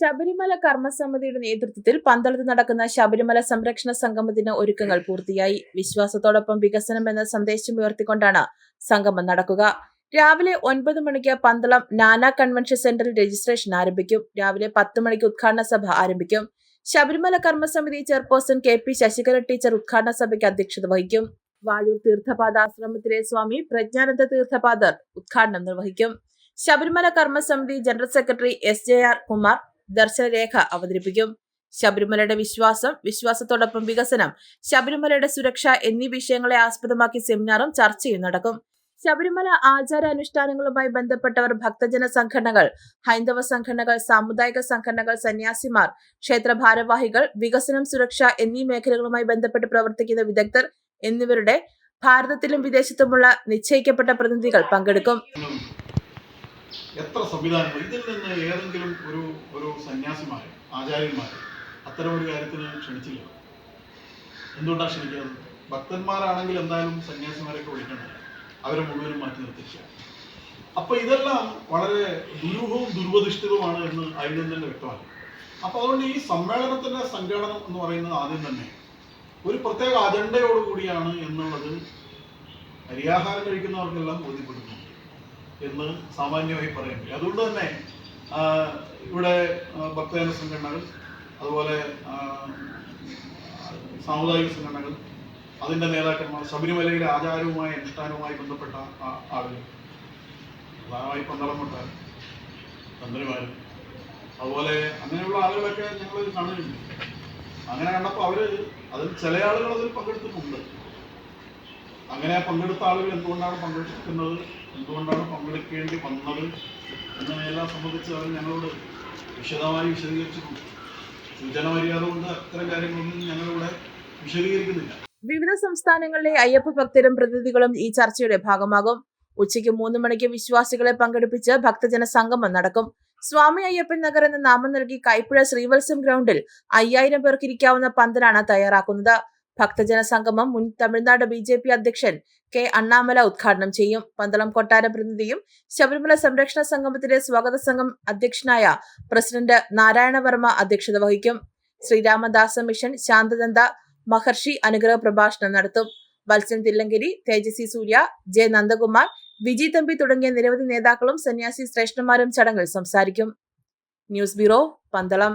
ശബരിമല കർമ്മസമിതിയുടെ നേതൃത്വത്തിൽ പന്തളത്ത് നടക്കുന്ന ശബരിമല സംരക്ഷണ സംഗമത്തിന് ഒരുക്കങ്ങൾ പൂർത്തിയായി. വിശ്വാസത്തോടൊപ്പം വികസനം എന്ന സന്ദേശം ഉയർത്തിക്കൊണ്ടാണ് സംഗമം നടക്കുക. രാവിലെ ഒൻപത് മണിക്ക് പന്തളം നാന കൺവെൻഷൻ സെന്ററിൽ രജിസ്ട്രേഷൻ ആരംഭിക്കും. രാവിലെ പത്ത് മണിക്ക് ഉദ്ഘാടന സഭ ആരംഭിക്കും. Sabarimala കർമ്മസമിതി chairperson K P Sasikala teacher ഉദ്ഘാടന സഭയ്ക്ക് അധ്യക്ഷത വഹിക്കും. വാഴൂർ തീർത്ഥപാദ ആശ്രമത്തിലെ സ്വാമി പ്രജ്ഞാനന്ദ തീർത്ഥപാദർ ഉദ്ഘാടനം നിർവഹിക്കും. Sabarimala കർമ്മസമിതി general secretary S J R Kumar ദർശനരേഖ അവതരിപ്പിക്കും. ശബരിമലയുടെ വിശ്വാസം വിശ്വാസത്തോടൊപ്പം വികസനം ശബരിമലയുടെ സുരക്ഷ എന്നീ വിഷയങ്ങളെ ആസ്പദമാക്കി സെമിനാറും ചർച്ചയും നടക്കും. ശബരിമല ആചാര അനുഷ്ഠാനങ്ങളുമായി ബന്ധപ്പെട്ടവർ ഭക്തജന സംഘടനകൾ ഹൈന്ദവ സംഘടനകൾ സാമുദായിക സംഘടനകൾ സന്യാസിമാർ ക്ഷേത്ര ഭാരവാഹികൾ വികസനം സുരക്ഷ എന്നീ മേഖലകളുമായി ബന്ധപ്പെട്ട് പ്രവർത്തിക്കുന്ന വിദഗ്ധർ എന്നിവരുടെ ഭാരതത്തിലും വിദേശത്തുമുള്ള നിശ്ചയിക്കപ്പെട്ട പ്രതിനിധികൾ പങ്കെടുക്കും. എത്ര സംവിധാനങ്ങൾ ഇതിൽ നിന്ന് ഏതെങ്കിലും ഒരു ഒരു സന്യാസിമാര് ആചാര്യന്മാരെ അത്തരം ഒരു കാര്യത്തിന് ക്ഷണിച്ചില്ല. എന്തുകൊണ്ടാണ് ക്ഷണിക്കുന്നത് ഭക്തന്മാരാണെങ്കിൽ എന്തായാലും സന്യാസിമാരെയൊക്കെ വിളിക്കണ്ട അവരെ മുഴുവനും മാറ്റി നിർത്തിക്കുക. അപ്പൊ ഇതെല്ലാം വളരെ ദുരൂഹവും ദുർവധിഷ്ഠിതവുമാണ് എന്ന് അതിൽ നിന്ന് തന്നെ വ്യക്തമാണ് അപ്പൊ അതുകൊണ്ട് ഈ സമ്മേളനത്തിന്റെ സംഘാടനം എന്ന് പറയുന്നത് ആദ്യം തന്നെ ഒരു പ്രത്യേക അജണ്ടയോടുകൂടിയാണ് എന്നുള്ളത് അരിയാഹാരം കഴിക്കുന്നവർക്കെല്ലാം ബോധ്യപ്പെടുന്നു. എന്ന് സാമാന്യമായി കഴിയും അതുകൊണ്ട് തന്നെ ഇവിടെ ഭക്തജന സംഘടനകൾ അതുപോലെ സാമുദായിക സംഘടനകൾ അതിന്റെ നേതാക്കന്മാർ ശബരിമലയിലെ ആചാരവുമായി അനുഷ്ഠാനവുമായി ബന്ധപ്പെട്ട ആളുകൾ. പ്രധാനമായി പന്തളംകൊട്ട തന്ത്രിമാർ അതുപോലെ അങ്ങനെയുള്ള ആളുകളൊക്കെ ഞങ്ങൾ കാണുന്നുണ്ട്. അങ്ങനെ കണ്ടപ്പോൾ അവർ അതിൽ ചില ആളുകൾ അതിൽ പങ്കെടുത്തിട്ടുണ്ട്. അങ്ങനെ പങ്കെടുത്ത ആളുകൾ എന്തുകൊണ്ടാണ് പങ്കെടുക്കുന്നത്? എന്തുകൊണ്ടാണ് പങ്കെടുക്കേണ്ടി വന്നത്? എന്നതിനെല്ലാം സംബന്ധിച്ച് അവർ ഞങ്ങളോട് വിശദമായി വിശദീകരിച്ചിട്ടുണ്ട്. സൂചന മര്യാദ കൊണ്ട് അത്തരം കാര്യങ്ങളൊന്നും ഞങ്ങളിവിടെ വിശദീകരിക്കുന്നില്ല. വിവിധ സംസ്ഥാനങ്ങളിലെ അയ്യപ്പ ഭക്തരും പ്രതിനിധികളും ഈ ചർച്ചയുടെ ഭാഗമാകും. ഉച്ചയ്ക്ക് മൂന്ന് മണിക്ക് വിശ്വാസികളെ പങ്കെടുപ്പിച്ച് ഭക്തജന സംഗമം നടക്കും. സ്വാമി അയ്യപ്പൻ നഗർ എന്ന നാമം നൽകി കൈപ്പുഴ ശ്രീവത്സം ഗ്രൗണ്ടിൽ അയ്യായിരം പേർക്ക് ഇരിക്കാവുന്ന പന്തലാണ് തയ്യാറാക്കുന്നത്. ഭക്തജന സംഗമം മുൻ തമിഴ്നാട് ബി ജെ പി അധ്യക്ഷൻ കെ അണ്ണാമല ഉദ്ഘാടനം ചെയ്യും. പന്തളം കൊട്ടാര പ്രതിനിധിയും ശബരിമല സംരക്ഷണ സംഗമത്തിലെ സ്വാഗത സംഘം അധ്യക്ഷനായ പ്രസിഡന്റ് നാരായണവർമ്മ അധ്യക്ഷത വഹിക്കും. ശ്രീരാമദാസ മിഷൻ ശാന്തനന്ദ മഹർഷി അനുഗ്രഹ പ്രഭാഷണം നടത്തും. വത്സൻ തില്ലങ്കിരി തേജസ്വി സൂര്യ ജെ നന്ദകുമാർ വിജി തമ്പി തുടങ്ങിയ നിരവധി നേതാക്കളും സന്യാസി ശ്രേഷ്ഠന്മാരും ചടങ്ങിൽ സംസാരിക്കും. News bureau Pandalam.